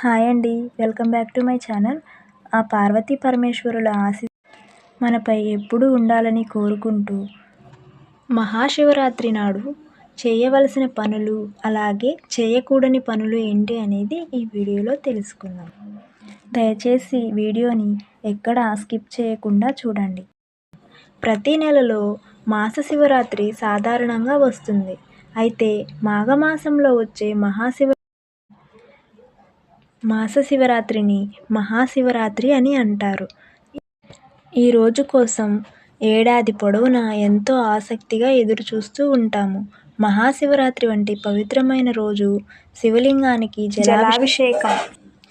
Hi అండి. Welcome back to my channel. ఆ పార్వతీ పరమేశ్వరుల ఆశ మనపై ఎప్పుడూ ఉండాలని కోరుకుంటూ మహాశివరాత్రి నాడు చేయవలసిన పనులు అలాగే చేయకూడని పనులు ఏంటి అనేది ఈ వీడియోలో తెలుసుకుందాం. దయచేసి వీడియోని ఎక్కడ స్కిప్ చేయకుండా చూడండి. ప్రతి నెలలో మాస శివరాత్రి సాధారణంగా వస్తుంది. అయితే మాఘమాసంలో వచ్చే మహాశివ మాస శివరాత్రిని మహాశివరాత్రి అని అంటారు. ఈ రోజు కోసం ఏడాది పొడవునా ఎంతో ఆసక్తిగా ఎదురుచూస్తూ ఉంటాము. మహాశివరాత్రి వంటి పవిత్రమైన రోజు శివలింగానికి జలాభిషేకం.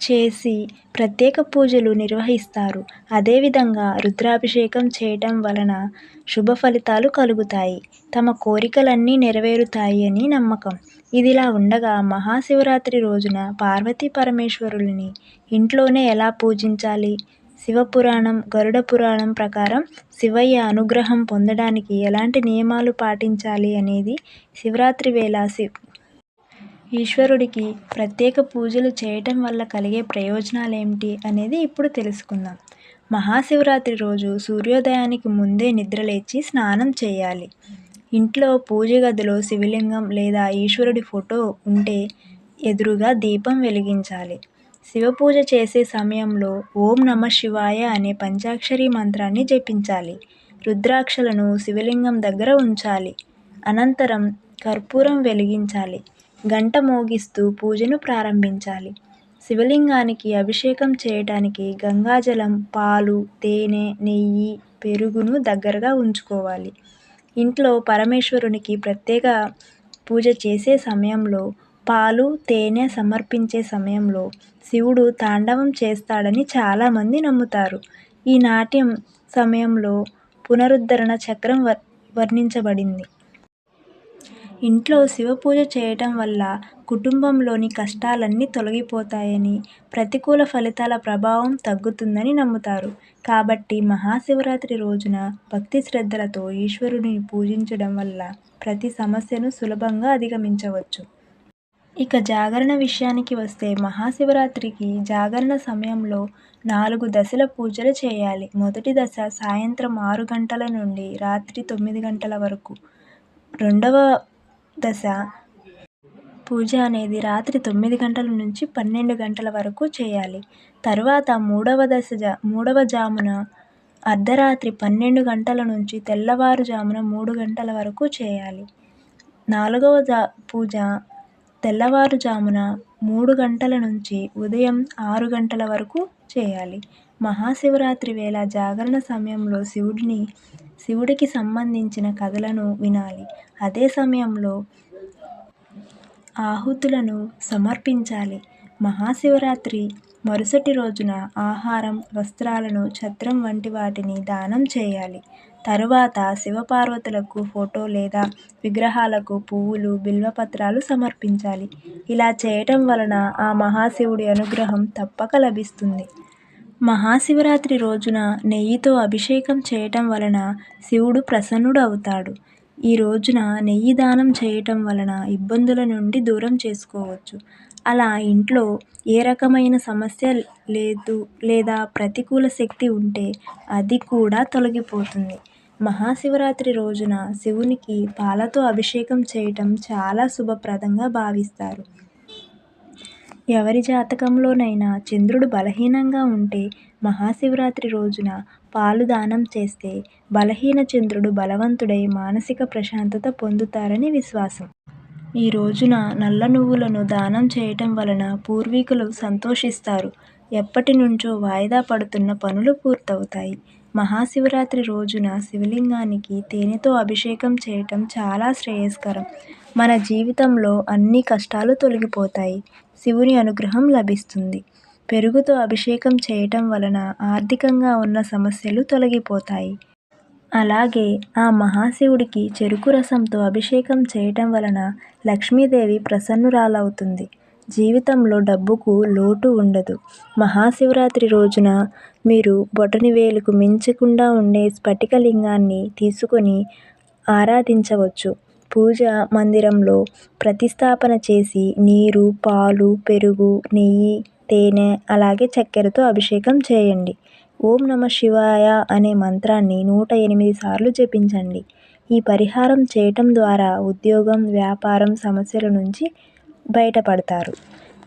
చేసి ప్రత్యేక పూజలు నిర్వహిస్తారు. అదేవిధంగా రుద్రాభిషేకం చేయటం వలన శుభ ఫలితాలు కలుగుతాయి. తమ కోరికలన్నీ నెరవేరుతాయి అని నమ్మకం. ఇదిలా ఉండగా మహాశివరాత్రి రోజున పార్వతీ పరమేశ్వరులని ఇంట్లోనే ఎలా పూజించాలి? శివపురాణం గరుడ పురాణం ప్రకారం శివయ్య అనుగ్రహం పొందడానికి ఎలాంటి నియమాలు పాటించాలి అనేది శివరాత్రి వేళ శి ఈశ్వరుడికి ప్రత్యేక పూజలు చేయటం వల్ల కలిగే ప్రయోజనాలు ఏమిటి అనేది ఇప్పుడు తెలుసుకుందాం. మహాశివరాత్రి రోజు సూర్యోదయానికి ముందే నిద్రలేచి స్నానం చేయాలి. ఇంట్లో పూజ గదిలో శివలింగం లేదా ఈశ్వరుడి ఫోటో ఉంటే ఎదురుగా దీపం వెలిగించాలి. శివ పూజ చేసే సమయంలో ఓం నమ శివాయ అనే పంచాక్షరి మంత్రాన్ని జపించాలి. రుద్రాక్షలను శివలింగం దగ్గర ఉంచాలి. అనంతరం కర్పూరం వెలిగించాలి. గంట మోగిస్తూ పూజను ప్రారంభించాలి. శివలింగానికి అభిషేకం చేయటానికి గంగాజలం పాలు తేనె నెయ్యి పెరుగును దగ్గరగా ఉంచుకోవాలి. ఇంట్లో పరమేశ్వరునికి ప్రత్యేక పూజ చేసే సమయంలో పాలు తేనె సమర్పించే సమయంలో శివుడు తాండవం చేస్తాడని చాలామంది నమ్ముతారు. ఈ నాట్యం సమయంలో పునరుద్ధరణ చక్రం వర్ వర్ణించబడింది. ఇంట్లో శివ పూజ చేయటం వల్ల కుటుంబంలోని కష్టాలన్నీ తొలగిపోతాయని ప్రతికూల ఫలితాల ప్రభావం తగ్గుతుందని నమ్ముతారు. కాబట్టి మహాశివరాత్రి రోజున భక్తి శ్రద్ధలతో ఈశ్వరుని పూజించడం వల్ల ప్రతి సమస్యను సులభంగా అధిగమించవచ్చు. ఇక జాగరణ విషయానికి వస్తే మహాశివరాత్రికి జాగరణ సమయంలో నాలుగు దశల పూజలు చేయాలి. మొదటి దశ సాయంత్రం ఆరు గంటల నుండి రాత్రి తొమ్మిది గంటల వరకు. రెండవ దశ. పూజ అనేది రాత్రి తొమ్మిది గంటల నుంచి పన్నెండు గంటల వరకు చేయాలి. తరువాత మూడవ దశ జా మూడవ జామున అర్ధరాత్రి పన్నెండు గంటల నుంచి తెల్లవారుజామున మూడు గంటల వరకు చేయాలి. నాలుగవ జా పూజ తెల్లవారుజామున మూడు గంటల నుంచి ఉదయం ఆరు గంటల వరకు చేయాలి. మహాశివరాత్రి వేళ జాగరణ సమయంలో శివుడిని శివుడికి సంబంధించిన కథలను వినాలి. అదే సమయంలో ఆహుతులను సమర్పించాలి. మహాశివరాత్రి మరుసటి రోజున ఆహారం వస్త్రాలను ఛత్రం వంటి వాటిని దానం చేయాలి. తరువాత శివపార్వతులకు ఫోటో లేదా విగ్రహాలకు పువ్వులు బిల్వపత్రాలు సమర్పించాలి. ఇలా చేయటం వలన ఆ మహాశివుడి అనుగ్రహం తప్పక లభిస్తుంది. మహాశివరాత్రి రోజున నెయ్యితో అభిషేకం చేయటం వలన శివుడు ప్రసన్నుడు అవుతాడు ఈ రోజున నెయ్యి దానం చేయటం వలన ఇబ్బందుల నుండి దూరం చేసుకోవచ్చు. అలా ఇంట్లో ఏ రకమైన సమస్య లేదు లేదా ప్రతికూల శక్తి ఉంటే అది కూడా తొలగిపోతుంది. మహాశివరాత్రి రోజున శివునికి పాలతో అభిషేకం చేయటం చాలా శుభప్రదంగా భావిస్తారు. ఎవరి జాతకంలోనైనా చంద్రుడు బలహీనంగా ఉంటే మహాశివరాత్రి రోజున పాలు దానం చేస్తే బలహీన చంద్రుడు బలవంతుడై మానసిక ప్రశాంతత పొందుతారని విశ్వాసం. ఈ రోజున నల్ల నువ్వులను దానం చేయటం వలన పూర్వీకులు సంతోషిస్తారు. ఎప్పటి నుంచో వాయిదా పడుతున్న పనులు పూర్తవుతాయి. మహాశివరాత్రి రోజున శివలింగానికి తేనెతో అభిషేకం చేయటం చాలా శ్రేయస్కరం. మన జీవితంలో అన్ని కష్టాలు తొలగిపోతాయి. శివుని అనుగ్రహం లభిస్తుంది. పెరుగుతో అభిషేకం చేయటం వలన ఆర్థికంగా ఉన్న సమస్యలు తొలగిపోతాయి. అలాగే ఆ మహాశివుడికి చెరుకు రసంతో అభిషేకం చేయటం వలన లక్ష్మీదేవి ప్రసన్నురాలవుతుంది. జీవితంలో డబ్బుకు లోటు ఉండదు. మహాశివరాత్రి రోజున మీరు బొటనివేలుకు మించకుండా ఉండే స్ఫటికలింగాన్ని తీసుకొని ఆరాధించవచ్చు. పూజా మందిరంలో ప్రతిష్టాపన చేసి నీరు పాలు పెరుగు నెయ్యి తేనె అలాగే చక్కెరతో అభిషేకం చేయండి. ఓం నమ శివాయ అనే మంత్రాన్ని నూట ఎనిమిది సార్లు జపించండి. ఈ పరిహారం చేయటం ద్వారా ఉద్యోగం వ్యాపారం సమస్యల నుంచి బయటపడతారు.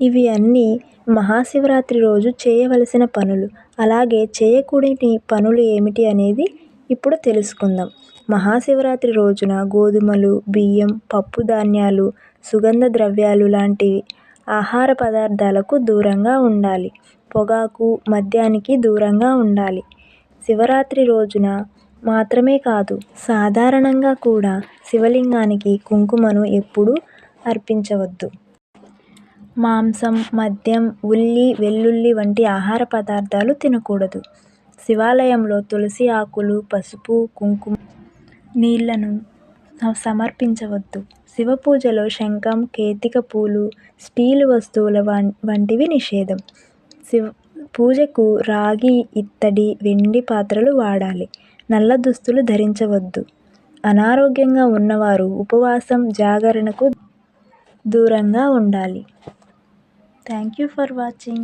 ఇవి అన్నీ మహాశివరాత్రి రోజు చేయవలసిన పనులు. అలాగే చేయకూడని పనులు ఏమిటి అనేది ఇప్పుడు తెలుసుకుందాం. మహాశివరాత్రి రోజున గోధుమలు బియ్యం పప్పు ధాన్యాలు సుగంధ ద్రవ్యాలు లాంటి ఆహార పదార్థాలకు దూరంగా ఉండాలి. పొగాకు మద్యానికి దూరంగా ఉండాలి. శివరాత్రి రోజున మాత్రమే కాదు సాధారణంగా కూడా శివలింగానికి కుంకుమను ఎప్పుడూ అర్పించవద్దు. మాంసం మద్యం ఉల్లి వెల్లుల్లి వంటి ఆహార పదార్థాలు తినకూడదు. శివాలయంలో తులసి ఆకులు పసుపు కుంకుమ నీళ్ళను సమర్పించవద్దు. శివ పూజలో శంఖం కేతిక పూలు స్టీలు వస్తువుల వం వంటివి నిషేధం. శివ పూజకు రాగి ఇత్తడి వెండి పాత్రలు వాడాలి. నల్ల దుస్తులు ధరించవద్దు. అనారోగ్యంగా ఉన్నవారు ఉపవాసం జాగరణకు దూరంగా ఉండాలి. Thank you for watching.